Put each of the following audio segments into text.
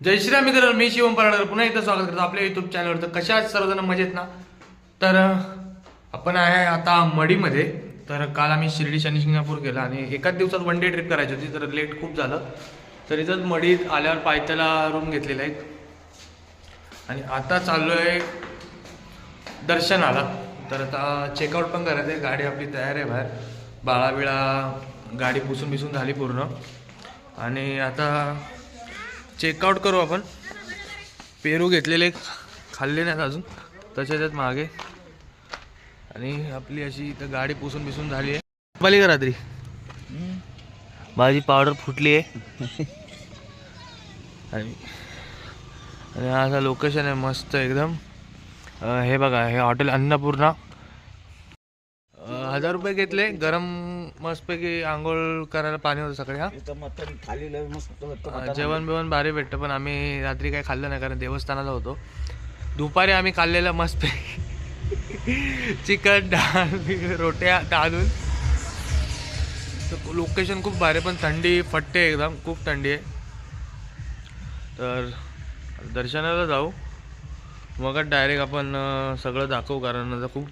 जय श्रीराम मित्र मी शिवम पराडकर. पुन्हा एकदा स्वागत करतो आपल्या युट्यूब चॅनलवर तर कशा आहेत सर्वजण? मजेत ना? तर आपण आहे आता मडीमध्ये. तर काल आम्ही शिर्डी शनी शिंगणापूर आणि एकाच दिवसात वन डे ट्रिप करायची होती तर लेट खूप झालं. तर इथंच मडीत आल्यावर पायथ्याला रूम घेतलेला आहे. आणि आता चाललो आहे दर्शनाला. तर आता चेकआउट पण करायचं आहे. गाडी आपली तयार आहे बाहेर. बाळा बिळा गाडी पुसून बिसून झाली पूर्ण. आणि आता चेकआउट करू आपण. पेरू घेतलेले खाल्ले नाहीत अजून. तसेच आहेत मागे. आणि आपली अशी इथं गाडी पुसून बिसून झाली आहे. पाली का रात्री? माझी पावडर फुटली आहे. आणि आणि असं लोकेशन आहे मस्त एकदम. हे बघा हे हॉटेल अन्नपूर्णा. हजार रुपये घेतले गरम मस्तपैकी आंघोळ करायला पाणी होतं सकाळी हा. अं, जेवण बिवण भारी भेटतं पण आम्ही रात्री काही खाल्लं नाही कारण देवस्थानाला होतो. दुपारी आम्ही खाल्लेलं मस्त चिकन डाळ रोट्या टाळून लोकेशन खूप भारी आहे, पण थंडी फटते एकदम खूप थंडी आहे. तर दर्शनाला जाऊ. मग डायरेक्ट आपण सगळं दाखवू कारण आता खूप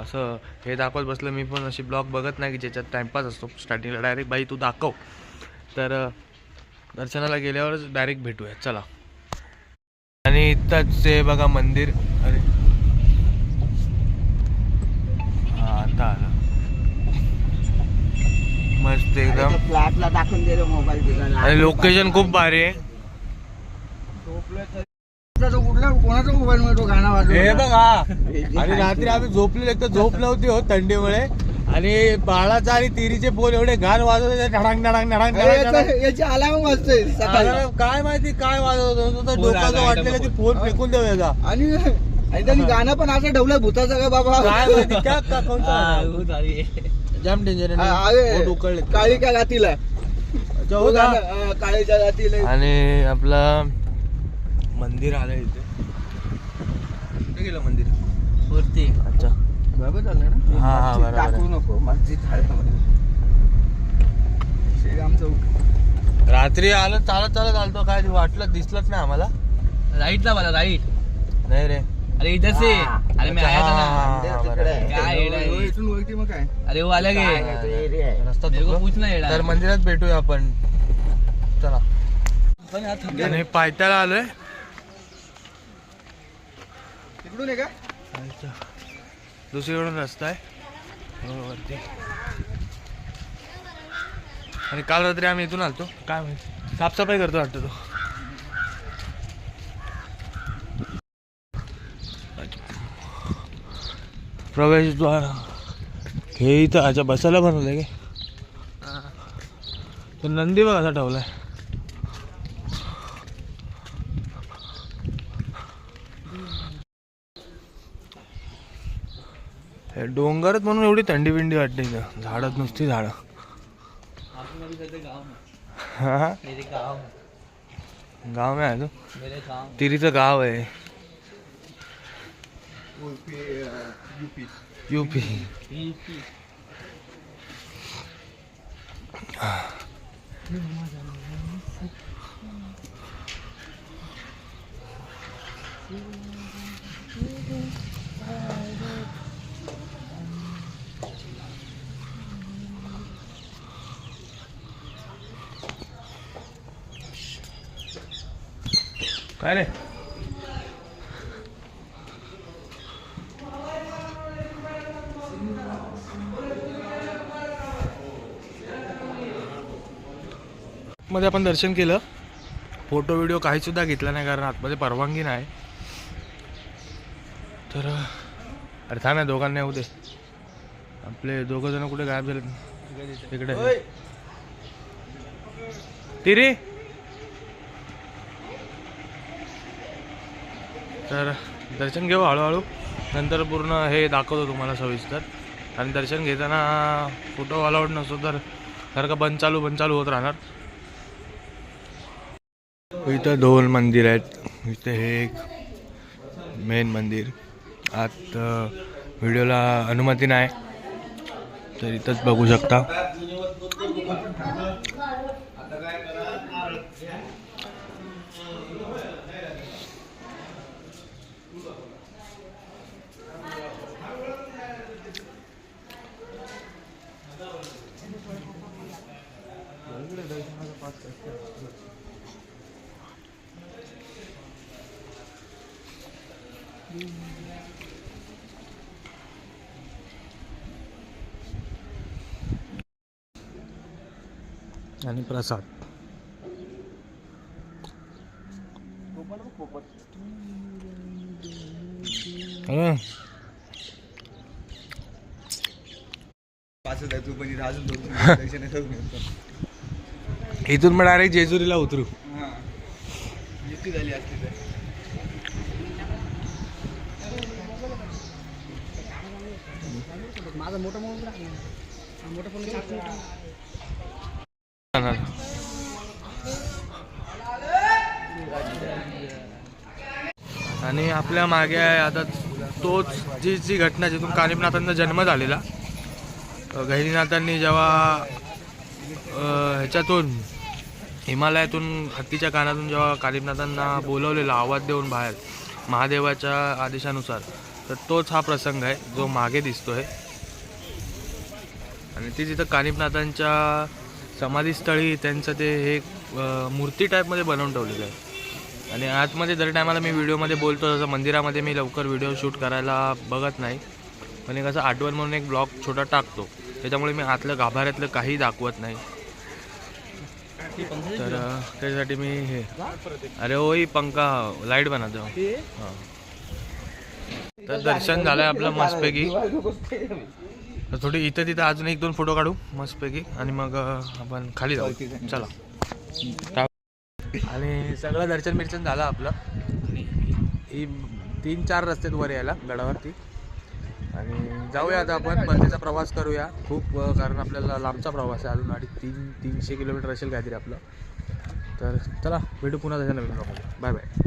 असं हे दाखवत बसलं. मी पण अशी ब्लॉग बघत नाही की ज्याच्यात टाइमपास असतो. स्टार्टिंगला डायरेक्ट बाई तू दाखव. तर दर्शनाला गेल्यावरच डायरेक्ट भेटूया. चला. आणि इथंच ते बघा मंदिर. अरे. हा आता मस्त एकदम. फ्लॅटला टाकून दिलं मोबाईल आणि लोकेशन खूप भारी आहे. कुठला कोणाचा मोबाईल मध्ये तो गाणं वाजवला? हे बघा. हे आणि रात्री ते. आम्ही झोपलेलो एक तर झोप नव्हती हो थंडीमुळे. आणि बाळाचा आणि तिरीचे फोन एवढे घाण वाजवत होते ढडांग ढडांग ढडांग अरे ढडांग याचं- याची अलार्म वाजते सकाळी. ढडांग. काय माहिती काय वाजवत? होतं तर डोक्याचं वाटलेलं की फोन फेकून देऊ याचा. आणि आणि त्यांनी गाणं पण असं ठेवलं भूताचं का बाबा? काय माहिती क्या का कोणता? जाम डेंजर आ- अरे, काळी का गातीला. तो गाणं, अं, काळीच्या गातीला. आणि आपला मंदिर आलं इथे. कुठे गेलं मंदिर? वरती. अच्छा. बरोबर झालं ना? हा, हा, मस्जिद बरोबर. टाकू नको. मस्जिद आहे श्रीराम चौक. रात्री आलं चालत चालत आलतो. काय वाटलं दिसलंच नाही आम्हाला. राईटला मला राईट नाही रे. अरे इधर से हा. अरे मी आया ना. आहे. काय येडा आहे? इथून ओळखी मग काय? अरे वो है आहे. रस्ता. पूछना येडा तर मंदिरात भेटूया आपण. चला. पायथ्याला आलोय. इकडून आहे का? दुसरीकडून रस्ता आहे. हो, वरती. आणि काल रात्री आम्ही इथून आलतो. काय माहिती. साफसफाई करतो वाटतं तो. प्रवेशद्वार हे इथं अच्छा बसायला बनवलं आहे की? तो नंदी बघा असा ठेवला आहे डोंगरच म्हणून एवढी थंडी बिंडी वाटते इथं. झाडच नुसती झाडं. हा? गाव में आहे तू? तिरीचं गाव आहे. युपी काय रे मध्ये आपण दर्शन केलं. फोटो व्हिडिओ काही सुद्धा घेतला नाही कारण आतमध्ये परवानगी नाही. तर अरे थांब या दोघांना येऊ दे. आपले दोघं जण कुठे गायब झाले तिकडे तिरी? तर दर्शन घेऊ हळूहळू. नंतर पूर्ण हे दाखवतो तुम्हाला सविस्तर. आणि दर्शन घेताना फोटो अलाउड नसतो तर सारखं बंद चालू बंद चालू होत राहणार. इथं दोन मंदिर आहेत. इथे हे एक मेन मंदिर. आत व्हिडिओला अनुमती नाही. तर इथंच बघू शकता. आणि प्रसाद. हं. पाच हजार तू पण अजून दोन तीन दर्शन करून येतो. इथून मग डायरेक्ट जेजुरीला उतरू. युती झाली तर आणि आपल्या मागे आहे आता तोच जी जी घटना जिथून कालिमनाथांचा जन्म झालेला गहिरीनाथांनी जेव्हा ह्याच्यातून हिमालयातून हत्तीच्या कानातून जेव्हा कानिपनाथांना बोलवलेला आवाज देऊन बाहेर महादेवाच्या आदेशानुसार तर तोच हा प्रसंग आहे जो मागे दिसतोय. आणि ती तिथं कानिपनाथांच्या समाधीस्थळी त्यांचं ते हे मूर्ती टाईपमध्ये बनवून ठेवलेलं आहे. आणि आतमध्ये दर टायमाला मी व्हिडिओमध्ये बोलतो जसं मंदिरामध्ये मी लवकर व्हिडिओ शूट करायला बघत नाही. पण एक असं आठवण म्हणून एक ब्लॉग छोटा टाकतो. त्याच्यामुळे मी आतलं गाभाऱ्यातलं काही दाखवत नाही. तर त्याच्यासाठी मी हे. अरे ओई पंखा लाइट बनवतो हां. तर दर्शन झालंय आपलं मस्तपैकी. तर थोडी इथं तिथं अजून एक दोन फोटो काढू मस्तपैकी. आणि मग आपण खाली जाऊ. चला. आणि सगळं दर्शन बिर्शन झालं आपलं. आणि ही तीन चार रस्त्यात वर यायला गडावरती. आणि जाऊया आता आपण बसेचा प्रवास करूया. खूप कारण आपल्याला लांबचा प्रवास आहे. अजून अडीच तीन तीनशे किलोमीटर असेल काहीतरी आपलं. तर चला भेटू पुन्हा त्याच्या नवीन बाय बाय.